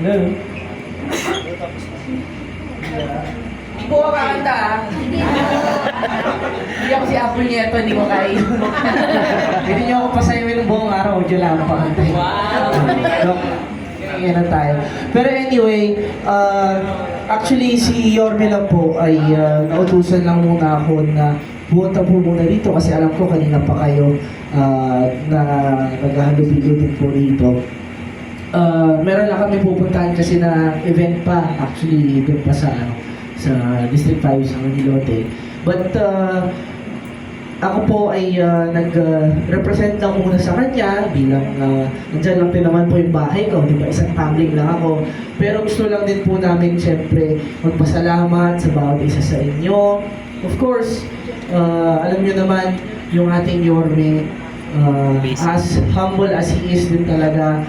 Hello. Hindi ko kakanta ah. Hindi ako si Apple Nieto, hindi ko kaya. Hindi niyo ako pasayawin ng buong araw, audio lang pa. Wow! Joke. Yan tayo. Pero anyway, uh, actually si Yorme lang po ay uh, nautusan lang muna ako na pumunta po muna dito kasi alam ko kanina pa kayo uh, na naghahalubilo din po rito. Uh, meron lang kami pupuntahan kasi na event pa, actually doon pa sa ano, sa District 5 sa Manilote. But uh, ako po ay uh, nag-represent lang muna sa kanya bilang uh, nandyan lang din naman po yung bahay ko, di ba? Isang tumbling lang ako. Pero gusto lang din po namin siyempre magpasalamat sa bawat isa sa inyo. Of course, uh, alam nyo naman yung ating Yorme, uh, as humble as he is din talaga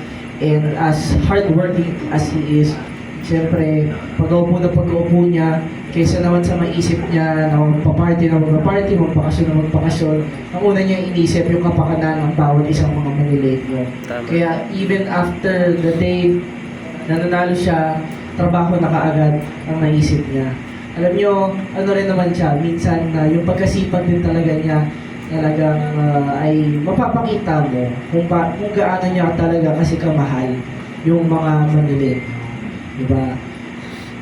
and as hardworking as he is, Siyempre, pag-upo na pag-upo niya, kaysa naman sa maisip niya na magpa-party na magpa-party, magpakasyon na magpakasyon, ang una niya inisip yung kapakanan ng bawat isang mga Manileño. Kaya even after the day na nanalo siya, trabaho na kaagad ang naisip niya. Alam niyo, ano rin naman siya, minsan na yung pagkasipag din talaga niya, talagang ah, ay mapapakita mo kung, pa, kung gaano niya talaga kasi kamahal yung mga Manileño. Diba?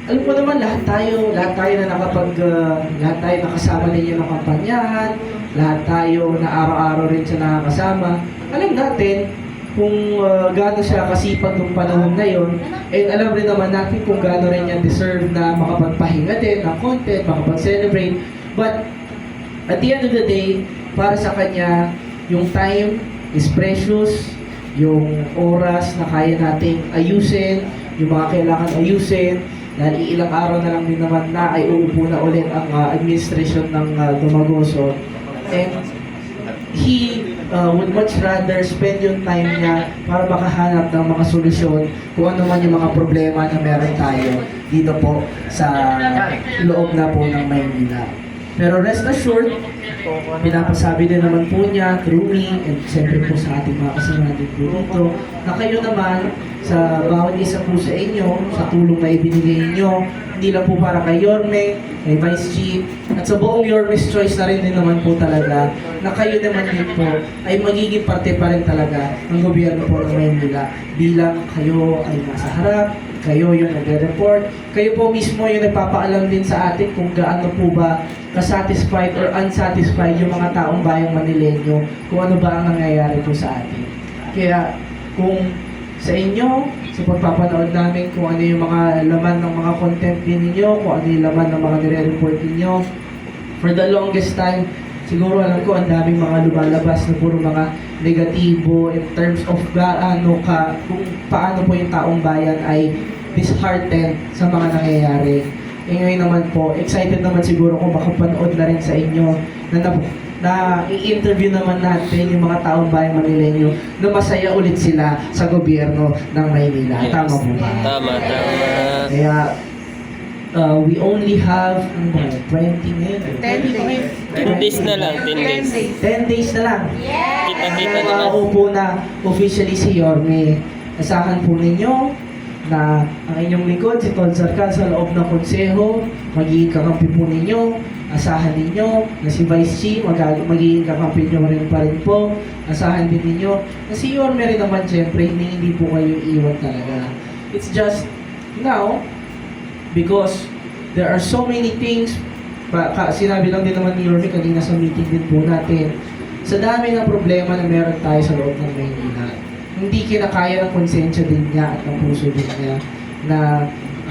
Alam mo naman, lahat tayo, lahat tayo na nakapag, ah, lahat tayo nakasama yung ng kampanyahan, lahat tayo na araw-araw rin siya nakakasama. Alam natin kung uh, gaano siya kasipag nung panahon na yon and alam rin naman natin kung gaano rin niya deserve na makapagpahinga din ng content, makapag-celebrate. But at the end of the day, para sa kanya, yung time is precious, yung oras na kaya nating ayusin, yung mga kailangan ayusin, dahil ilang araw na lang din naman na ay uupo na ulit ang uh, administration ng uh, Dumagoso. And he uh, would much rather spend yung time niya para makahanap ng mga solusyon kung ano man yung mga problema na meron tayo dito po sa loob na po ng Maynila. Pero rest assured, pinapasabi din naman po niya through me and siyempre po sa ating mga kasama din po dito na kayo naman sa bawat isa po sa inyo, sa tulong na ibinigay niyo, hindi lang po para kay Yorme, kay Vice Chief, at sa buong Yorme's Choice na rin din naman po talaga na kayo naman din po ay magiging parte pa rin talaga ng gobyerno po ng Maynila. Bilang kayo ay nasa harap, kayo yung nagre-report, kayo po mismo yung nagpapaalam din sa atin kung gaano po ba kasatisfied or unsatisfied yung mga taong bayang Manileño kung ano ba ang nangyayari po sa atin. Kaya kung sa inyo, sa pagpapanood namin kung ano yung mga laman ng mga content ninyo, kung ano yung laman ng mga nire-report ninyo, for the longest time, siguro alam ko ang daming mga lumalabas na puro mga negatibo in terms of gaano ka, kung paano po yung taong bayan ay disheartened sa mga nangyayari. Eh ngayon naman po, excited naman siguro kung makapanood na rin sa inyo na, na, na i-interview naman natin yung mga taong bayan Manileño na masaya ulit sila sa gobyerno ng Maynila. Yes. Tama po ba? Tama, tama. Kaya, uh, we only have, ano ba, 20 ngayon? 10 days. 10 days na lang, 10 days. 10 days na lang. Kita-kita na lang. Makaupo na officially si Yorme. Asahan po ninyo na ang inyong likod, si Tol Sarkan sa loob ng konseho, magiging kakampi po ninyo. Asahan ninyo na si Vice Chi, mag- magiging kakampi nyo rin pa rin po. Asahan din ninyo na si Yorme rin naman syempre, hindi, hindi po kayo iwan talaga. It's just now, because there are so many things pa, ka, sinabi lang din naman ni Yorme kanina sa meeting din po natin sa dami ng problema na meron tayo sa loob ng Maynila hindi kinakaya ng konsensya din niya at ng puso din niya na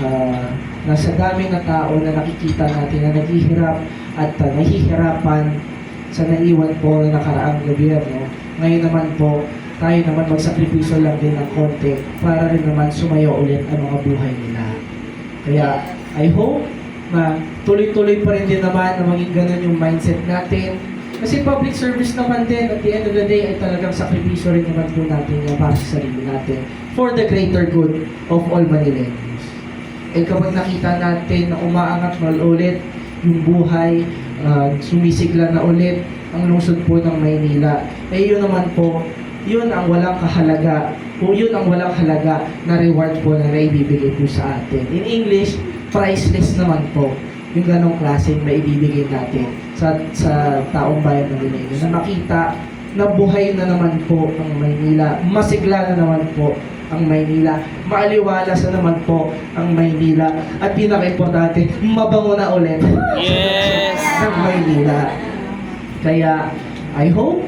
ah, na sa dami ng tao na nakikita natin na naghihirap at uh, nahihirapan sa naiwan po na nakaraang gobyerno ngayon naman po tayo naman magsakripisyo lang din ng konti para rin naman sumayo ulit ang mga buhay nila. Kaya, I hope na tuloy-tuloy pa rin din naman na maging ganun yung mindset natin. Kasi public service naman din, at the end of the day, ay talagang sakripisyo rin naman po natin yan para sa sarili natin for the greater good of all Manileños. And kapag nakita natin na umaangat na ulit yung buhay, uh, sumisigla na ulit ang lungsod po ng Maynila, eh yun naman po yun ang walang kahalaga o yun ang walang halaga na reward po na naibibigay po sa atin. In English, priceless naman po yung ganong klaseng maibibigay natin sa sa taong bayan ng Iloilo na makita na buhay na naman po ang Maynila, masigla na naman po ang Maynila, maaliwalas na naman po ang Maynila, at pinaka-importante, mabango na ulit Yes! ng Maynila. Kaya, I hope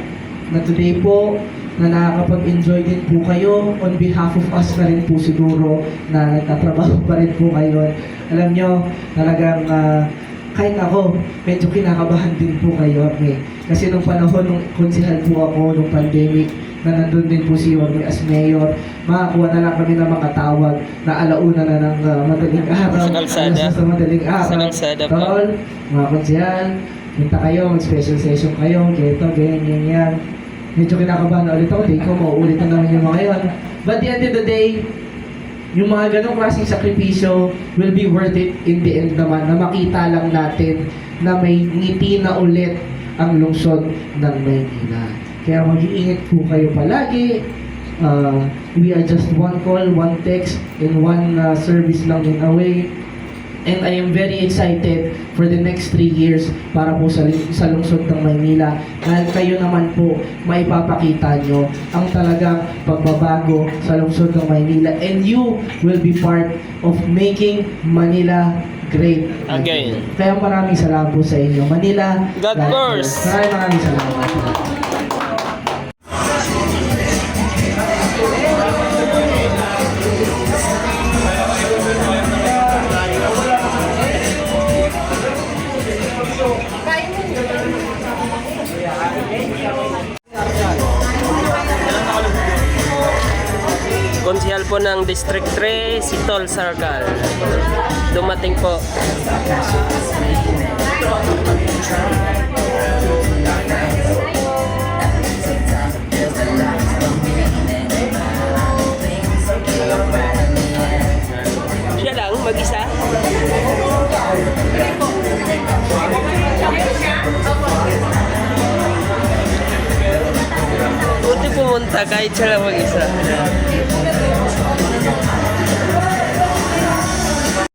na today po na nakakapag-enjoy din po kayo on behalf of us na rin po siguro na nagtatrabaho pa rin po kayo. Alam nyo, talagang ah, kahit ako, medyo kinakabahan din po kayo. Eh. Kasi nung panahon, nung konsihal po ako, nung pandemic, na nandun din po si Yorme as mayor, makakuha na lang kami ng mga tawag na alauna na ng ah, madaling araw. Sa kalsada. Sa madaling araw. Sa kalsada pa. Tol, mga konsihal, punta kayo, mag-special session kayo, ganito, ganyan, ganyan. Medyo kinakabahan na ulit ako, di ko mauulit na naman yung mga yun. But at the end of the day, yung mga ganong klaseng sakripisyo will be worth it in the end naman na makita lang natin na may ngiti na ulit ang lungsod ng Maynila. Kaya mag-iingat po kayo palagi. Uh, we are just one call, one text, and one uh, service lang din away. And I am very excited for the next three years para po sa, sa lungsod ng Maynila. Dahil kayo naman po, maipapakita nyo ang talagang pagbabago sa lungsod ng Maynila. And you will be part of making Manila great Again. Kaya maraming salamat po sa inyo. Manila, God bless. first. Maraming maraming salamat. Konsihal po ng District 3, si Tol Sargal. Dumating po. Buti pumunta kahit siya lang mag-isa.